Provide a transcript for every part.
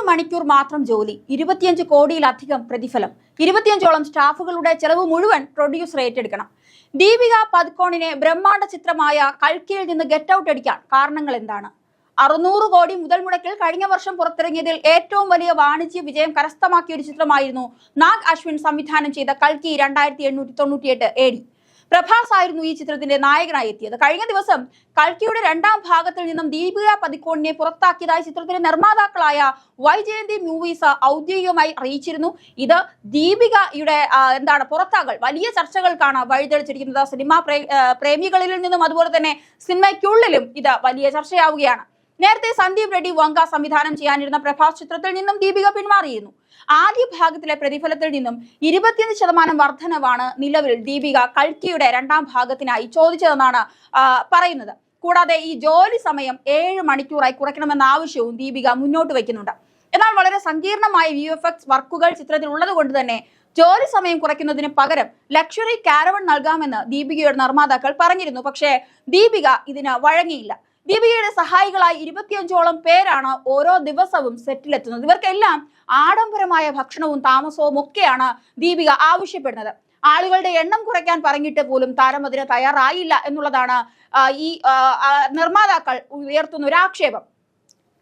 ഏഴ് മണിക്കൂർ മാത്രം ജോലി ഇരുപത്തിയഞ്ച് കോടിയിലധികം പ്രതിഫലം ഇരുപത്തിയഞ്ചോളം സ്റ്റാഫുകളുടെ ചെലവ് മുഴുവൻ പ്രൊഡ്യൂസർ ഏറ്റെടുക്കണം ദീപിക പദ്കോണിനെ ബ്രഹ്മാണ്ഡ ചിത്രമായ കൽക്കിയിൽ നിന്ന് ഗെറ്റ് ഔട്ട് അടിക്കാൻ കാരണങ്ങൾ എന്താണ്? അറുന്നൂറ് കോടി മുതൽ മുടക്കിൽ കഴിഞ്ഞ വർഷം പുറത്തിറങ്ങിയതിൽ ഏറ്റവും വലിയ വാണിജ്യ വിജയം കരസ്ഥമാക്കിയ ഒരു ചിത്രമായിരുന്നു നാഗ് അശ്വിൻ സംവിധാനം ചെയ്ത കൽക്കി രണ്ടായിരത്തി എണ്ണൂറ്റി തൊണ്ണൂറ്റിയെട്ട് എ ഡി പ്രഭാസ് ആയിരുന്നു ഈ ചിത്രത്തിന്റെ നായകനായി എത്തിയത്. കഴിഞ്ഞ ദിവസം കൽക്കിയുടെ രണ്ടാം ഭാഗത്തിൽ നിന്നും ദീപിക പതിക്കോണിനെ പുറത്താക്കിയതായി ചിത്രത്തിന്റെ നിർമ്മാതാക്കളായ വൈജയന്തി മൂവീസ് ഔദ്യോഗികമായി അറിയിച്ചിരുന്നു. ഇത് ദീപികയുടെ എന്താണ് പുറത്താകൽ വലിയ ചർച്ചകൾക്കാണ് വഴിതെളിച്ചിരിക്കുന്നത്. സിനിമാ പ്രേ- പ്രേമികളിൽ നിന്നും അതുപോലെ തന്നെ സിനിമയ്ക്കുള്ളിലും ഇത് വലിയ ചർച്ചയാവുകയാണ്. നേരത്തെ സന്ദീപ് റെഡ്ഡി വങ്ക സംവിധാനം ചെയ്യാനിരുന്ന പ്രഭാസ് ചിത്രത്തിൽ നിന്നും ദീപിക പിന്മാറിയിരുന്നു ആദ്യ ഭാഗത്തിലെ പ്രതിഫലത്തിൽ നിന്നും ഇരുപത്തിയഞ്ച് ശതമാനം വർധനവാണ് നിലവിൽ ദീപിക കൽക്കിയുടെ രണ്ടാം ഭാഗത്തിനായി ചോദിച്ചതെന്നാണ് പറയുന്നത്. കൂടാതെ ഈ ജോലി സമയം ഏഴ് മണിക്കൂറായി കുറയ്ക്കണമെന്ന ആവശ്യവും ദീപിക മുന്നോട്ട് വയ്ക്കുന്നുണ്ട്. എന്നാൽ വളരെ സങ്കീർണമായ വി എഫ് എക്സ് വർക്കുകൾ ചിത്രത്തിൽ ഉള്ളത് കൊണ്ട് തന്നെ ജോലി സമയം കുറയ്ക്കുന്നതിന് പകരം ലക്ഷറി കാരവൺ നൽകാമെന്ന് ദീപികയുടെ നിർമ്മാതാക്കൾ പറഞ്ഞിരുന്നു. പക്ഷേ ദീപിക ഇതിന് വഴങ്ങിയില്ല. ദീപികയുടെ സഹായികളായി ഇരുപത്തിയഞ്ചോളം പേരാണ് ഓരോ ദിവസവും സെറ്റിലെത്തുന്നത്. ഇവർക്കെല്ലാം ആഡംബരമായ ഭക്ഷണവും താമസവും ഒക്കെയാണ് ദീപിക ആവശ്യപ്പെടുന്നത്. ആളുകളുടെ എണ്ണം കുറയ്ക്കാൻ പറഞ്ഞിട്ട് പോലും താരം അതിന് തയ്യാറായില്ല എന്നുള്ളതാണ് ഈ നിർമ്മാതാക്കൾ ഉയർത്തുന്ന ഒരു ആക്ഷേപം.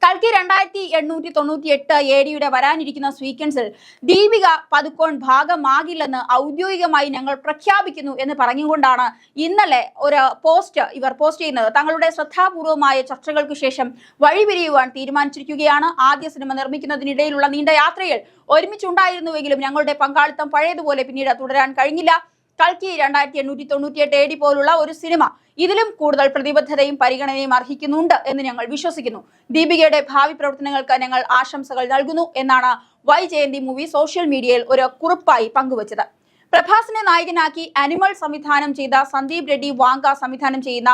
കൽക്കി രണ്ടായിരത്തി എണ്ണൂറ്റി തൊണ്ണൂറ്റി എട്ട് എ ഡിയുടെ വരാനിരിക്കുന്ന സ്വീക്വൻസിൽ ദീപിക പതുക്കോൺ ഭാഗമാകില്ലെന്ന് ഔദ്യോഗികമായി ഞങ്ങൾ പ്രഖ്യാപിക്കുന്നു എന്ന് പറഞ്ഞുകൊണ്ടാണ് ഇന്നലെ ഒരു പോസ്റ്റ് ഇവർ പോസ്റ്റ് ചെയ്യുന്നത്. തങ്ങളുടെ ശ്രദ്ധാപൂർവമായ ചർച്ചകൾക്ക് ശേഷം വഴിപിരിയുവാൻ തീരുമാനിച്ചിരിക്കുകയാണ്. ആദ്യ സിനിമ നിർമ്മിക്കുന്നതിനിടയിലുള്ള നീണ്ട യാത്രയിൽ ഒരുമിച്ചുണ്ടായിരുന്നുവെങ്കിലും ഞങ്ങളുടെ പങ്കാളിത്തം പഴയതുപോലെ പിന്നീട് തുടരാൻ കഴിഞ്ഞില്ല. കൽക്കി രണ്ടായിരത്തി എണ്ണൂറ്റി തൊണ്ണൂറ്റിയെട്ട് എ ഡി പോലുള്ള ഒരു സിനിമ ഇതിലും കൂടുതൽ പ്രതിബദ്ധതയും പരിഗണനയും അർഹിക്കുന്നുണ്ട് എന്ന് ഞങ്ങൾ വിശ്വസിക്കുന്നു. ദീപികയുടെ ഭാവി പ്രവർത്തനങ്ങൾക്ക് ഞങ്ങൾ ആശംസകൾ നൽകുന്നു എന്നാണ് വൈ ജയന്തി മൂവി സോഷ്യൽ മീഡിയയിൽ ഒരു കുറിപ്പായി പങ്കുവച്ചത്. പ്രഭാസിനെ നായകനാക്കി അനിമൽ സംവിധാനം ചെയ്ത സന്ദീപ് റെഡ്ഡി വാങ്ക സംവിധാനം ചെയ്യുന്ന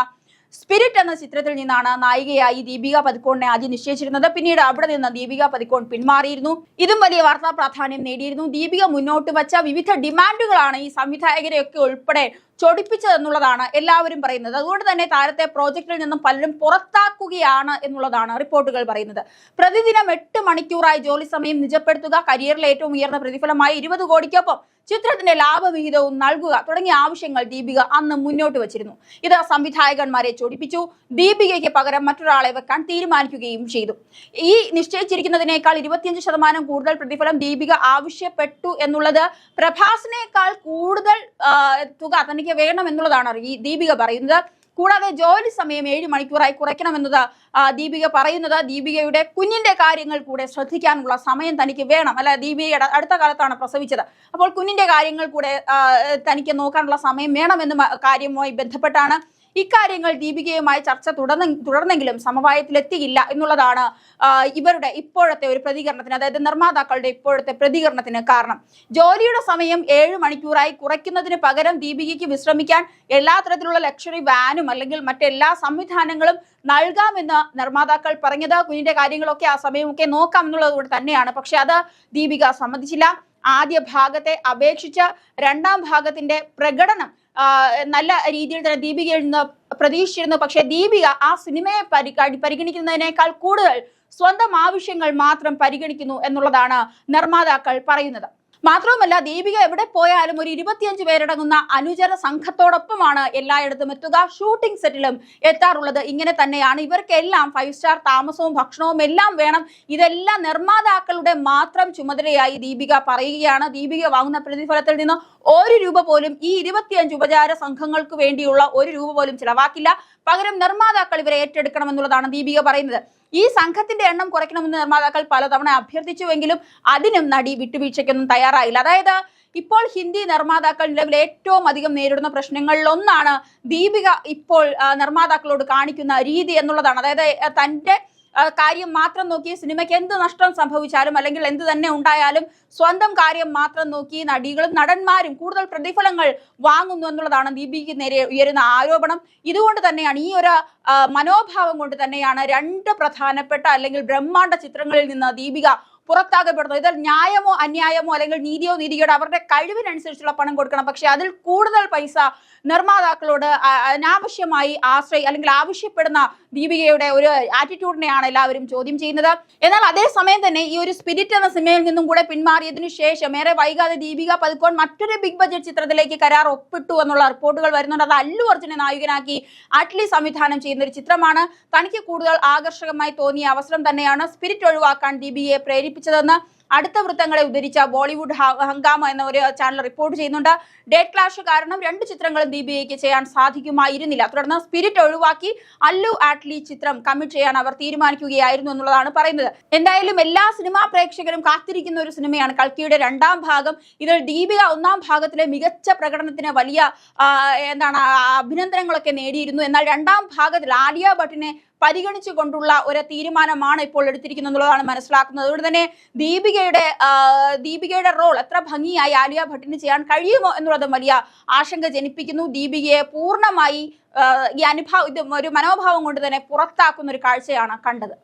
സ്പിരിറ്റ് എന്ന ചിത്രത്തിൽ നിന്നാണ് നായികയായി ദീപിക പതിക്കോണിനെ ആദ്യം നിശ്ചയിച്ചിരുന്നത്. പിന്നീട് അവിടെ നിന്ന് ദീപിക പതിക്കോൺ പിന്മാറിയിരുന്നു. ഇതും വലിയ വാർത്താ പ്രാധാന്യം നേടിയിരുന്നു. ദീപിക മുന്നോട്ട് വച്ച വിവിധ ഡിമാൻഡുകളാണ് ഈ സംവിധായകരെയൊക്കെ ഉൾപ്പെടെ ചൊടിപ്പിച്ചതെന്നുള്ളതാണ് എല്ലാവരും പറയുന്നത്. അതുകൊണ്ട് തന്നെ താരത്തെ പ്രോജക്റ്റിൽ നിന്നും പലരും പുറത്താക്കുകയാണ് എന്നുള്ളതാണ് റിപ്പോർട്ടുകൾ പറയുന്നത്. പ്രതിദിനം എട്ട് മണിക്കൂറായി ജോലി സമയം നിജപ്പെടുത്തുക കരിയറിലെ ഏറ്റവും ഉയർന്ന പ്രതിഫലമായി ഇരുപത് കോടിക്കൊപ്പം ചിത്രത്തിന്റെ ലാഭവിഹിതവും നൽകുക തുടങ്ങിയ ആവശ്യങ്ങൾ ദീപിക അന്ന് മുന്നോട്ട് വച്ചിരുന്നു. ഇത് സംവിധായകന്മാരെ ചൊടിപ്പിച്ചു. ദീപികയ്ക്ക് പകരം മറ്റൊരാളെ വെക്കാൻ തീരുമാനിക്കുകയും ചെയ്തു. ഈ നിശ്ചയിച്ചിരിക്കുന്നതിനേക്കാൾ ഇരുപത്തിയഞ്ച് ശതമാനം കൂടുതൽ പ്രതിഫലം ദീപിക ആവശ്യപ്പെട്ടു എന്നുള്ളത് പ്രഭാസിനേക്കാൾ കൂടുതൽ തുക തനിക്ക് വേണം എന്നുള്ളതാണ് ഈ ദീപിക പറയുന്നത്. കൂടാതെ ജോലി സമയം ഏഴ് മണിക്കൂറായി കുറയ്ക്കണമെന്നത് ദീപിക പറയുന്നത്. ദീപികയുടെ കുഞ്ഞിന്റെ കാര്യങ്ങൾ കൂടെ ശ്രദ്ധിക്കാനുള്ള സമയം തനിക്ക് വേണം. അല്ല ദീപികയുടെ അടുത്ത കാലത്താണ് പ്രസവിച്ചത്. അപ്പോൾ കുഞ്ഞിന്റെ കാര്യങ്ങൾ കൂടെ തനിക്ക് നോക്കാനുള്ള സമയം വേണമെന്ന് കാര്യവുമായി ബന്ധപ്പെട്ടാണ് ഇക്കാര്യങ്ങൾ ദീപികയുമായി ചർച്ച തുടർന്ന് തുടർന്നെങ്കിലും സമവായത്തിലെത്തിയില്ല എന്നുള്ളതാണ് ഇവരുടെ ഇപ്പോഴത്തെ ഒരു പ്രതികരണത്തിന് അതായത് നിർമ്മാതാക്കളുടെ ഇപ്പോഴത്തെ പ്രതികരണത്തിന് കാരണം. ജോലിയുടെ സമയം ഏഴ് മണിക്കൂറായി കുറയ്ക്കുന്നതിന് പകരം ദീപികയ്ക്ക് വിശ്രമിക്കാൻ എല്ലാ തരത്തിലുള്ള ലക്ഷറി വാനും അല്ലെങ്കിൽ മറ്റെല്ലാ സംവിധാനങ്ങളും നൽകാമെന്ന് നിർമ്മാതാക്കൾ പറഞ്ഞത്. കുഞ്ഞിന്റെ കാര്യങ്ങളൊക്കെ ആ സമയമൊക്കെ നോക്കാം എന്നുള്ളത് തന്നെയാണ്. പക്ഷെ അത് ദീപിക സമ്മതിച്ചില്ല. ആദ്യ ഭാഗത്തെ അപേക്ഷിച്ച് രണ്ടാം ഭാഗത്തിന്റെ പ്രകടനം നല്ല രീതിയിൽ തന്നെ ദീപികയിൽ നിന്ന് പ്രതീക്ഷിച്ചിരുന്നു. പക്ഷേ ദീപിക ആ സിനിമയെ പരി- പരിഗണിക്കുന്നതിനേക്കാൾ കൂടുതൽ സ്വന്തം ആവശ്യങ്ങൾ മാത്രം പരിഗണിക്കുന്നു എന്നുള്ളതാണ് നിർമ്മാതാക്കൾ പറയുന്നത്. മാത്രവുമല്ല ദീപിക എവിടെ പോയാലും ഒരു ഇരുപത്തിയഞ്ച് പേരടങ്ങുന്ന അനുചര സംഘത്തോടൊപ്പമാണ് എല്ലായിടത്തും എത്തുക. ഷൂട്ടിംഗ് സെറ്റിലും എത്താറുള്ളത് ഇങ്ങനെ തന്നെയാണ്. ഇവർക്കെല്ലാം ഫൈവ് സ്റ്റാർ താമസവും ഭക്ഷണവും എല്ലാം വേണം. ഇതെല്ലാം നിർമ്മാതാക്കളുടെ മാത്രം ചുമതലയായി ദീപിക പറയുകയാണ്. ദീപിക വാങ്ങുന്ന പ്രതിഫലത്തിൽ നിന്ന് ഒരു രൂപ പോലും ഈ ഇരുപത്തിയഞ്ച് ഉപചാര സംഘങ്ങൾക്ക് വേണ്ടിയുള്ള ഒരു രൂപ പോലും ചിലവാക്കില്ല. പകരം നിർമ്മാതാക്കൾ ഇവരെ ഏറ്റെടുക്കണമെന്നുള്ളതാണ് ദീപിക പറയുന്നത്. ഈ സംഘത്തിന്റെ എണ്ണം കുറയ്ക്കണമെന്ന് നിർമ്മാതാക്കൾ പലതവണ അഭ്യർത്ഥിച്ചുവെങ്കിലും അതിനും നടി വിട്ടുവീഴ്ചയ്ക്കൊന്നും തയ്യാറായില്ല. അതായത് ഇപ്പോൾ ഹിന്ദി നിർമ്മാതാക്കൾ നിലവിൽ ഏറ്റവും അധികം നേരിടുന്ന പ്രശ്നങ്ങളിൽ ഒന്നാണ് ദീപിക ഇപ്പോൾ നിർമ്മാതാക്കളോട് കാണിക്കുന്ന രീതി എന്നുള്ളതാണ്. അതായത് തന്റെ കാര്യം മാത്രം നോക്കി സിനിമയ്ക്ക് എന്ത് നഷ്ടം സംഭവിച്ചാലും അല്ലെങ്കിൽ എന്ത് തന്നെ ഉണ്ടായാലും സ്വന്തം കാര്യം മാത്രം നോക്കി നടികളും നടന്മാരും കൂടുതൽ പ്രതിഫലങ്ങൾ വാങ്ങുന്നു എന്നുള്ളതാണ് ദീപിക്ക് നേരെ ഉയരുന്ന ആരോപണം. ഇതുകൊണ്ട് തന്നെയാണ് ഈ ഒരു മനോഭാവം കൊണ്ട് തന്നെയാണ് രണ്ട് പ്രധാനപ്പെട്ട അല്ലെങ്കിൽ ബ്രഹ്മാണ്ഡ ചിത്രങ്ങളിൽ നിന്ന് ദീപിക പുറത്താക്കപ്പെടുന്നു ഇതിൽ ന്യായമോ അന്യായമോ അല്ലെങ്കിൽ നീതിയോ നീതിയോട് അവരുടെ കഴിവിനനുസരിച്ചുള്ള പണം കൊടുക്കണം. പക്ഷെ അതിൽ കൂടുതൽ പൈസ നിർമ്മാതാക്കളോട് അനാവശ്യമായി ആശ്രയി അല്ലെങ്കിൽ ആവശ്യപ്പെടുന്ന ദീപികയുടെ ഒരു ആറ്റിറ്റ്യൂഡിനെയാണ് എല്ലാവരും ചോദ്യം ചെയ്യുന്നത്. എന്നാൽ അതേസമയം തന്നെ ഈ ഒരു സ്പിരിറ്റ് എന്ന സിനിമയിൽ നിന്നും കൂടെ പിന്മാറിയതിനു ശേഷം ഏറെ വൈകാതെ ദീപിക പതുക്കോൺ മറ്റൊരു ബിഗ് ബജറ്റ് ചിത്രത്തിലേക്ക് കരാർ ഒപ്പിട്ടു എന്നുള്ള റിപ്പോർട്ടുകൾ വരുന്നുണ്ട്. അത് അല്ലു അർജുനെ നായകനാക്കി അറ്റ്ലി സംവിധാനം ചെയ്യുന്ന ഒരു ചിത്രമാണ്. തനിക്ക് കൂടുതൽ ആകർഷകമായി തോന്നിയ അവസരം തന്നെയാണ് സ്പിരിറ്റ് ഒഴിവാക്കാൻ ദീപികയെ പ്രേരിപ്പിച്ചതെന്ന് അടുത്ത വൃത്തങ്ങളെ ഉദ്ധരിച്ച ബോളിവുഡ് ഹംഗാമ എന്ന ഒരു ചാനൽ റിപ്പോർട്ട് ചെയ്യുന്നുണ്ട്. ഡേറ്റ് ക്ലാഷ് കാരണം രണ്ട് ചിത്രങ്ങളും ദീപികയ്ക്ക് ചെയ്യാൻ സാധിക്കുമായിരുന്നില്ല. തുടർന്ന് സ്പിരിറ്റ് ഒഴിവാക്കി അല്ലു ആറ്റ്ലി ചിത്രം കമ്മിറ്റ് ചെയ്യാൻ അവർ തീരുമാനിക്കുകയായിരുന്നു എന്നുള്ളതാണ് പറയുന്നത്. എന്തായാലും എല്ലാ സിനിമാ പ്രേക്ഷകരും കാത്തിരിക്കുന്ന ഒരു സിനിമയാണ് കൽക്കിയുടെ രണ്ടാം ഭാഗം. ഇതിൽ ദീപിക ഒന്നാം ഭാഗത്തിലെ മികച്ച പ്രകടനത്തിന് വലിയ എന്താണ് അഭിനന്ദനങ്ങളൊക്കെ നേടിയിരുന്നു. എന്നാൽ രണ്ടാം ഭാഗത്തിൽ ആലിയ ഭട്ടിനെ പരിഗണിച്ചു കൊണ്ടുള്ള ഒരു തീരുമാനമാണ് ഇപ്പോൾ എടുത്തിരിക്കുന്നത് എന്നുള്ളതാണ് മനസ്സിലാക്കുന്നത്. അതുകൊണ്ട് തന്നെ ദീപികയുടെ ദീപികയുടെ റോൾ എത്ര ഭംഗിയായി ആലിയ ഭട്ടിന് ചെയ്യാൻ കഴിയുമോ എന്നുള്ളത് വലിയ ആശങ്ക ജനിപ്പിക്കുന്നു. ദീപികയെ പൂർണമായി ഈ അനുഭവം ഇത് ഒരു മനോഭാവം കൊണ്ട് തന്നെ പുറത്താക്കുന്ന ഒരു കാഴ്ചയാണ് കണ്ടത്.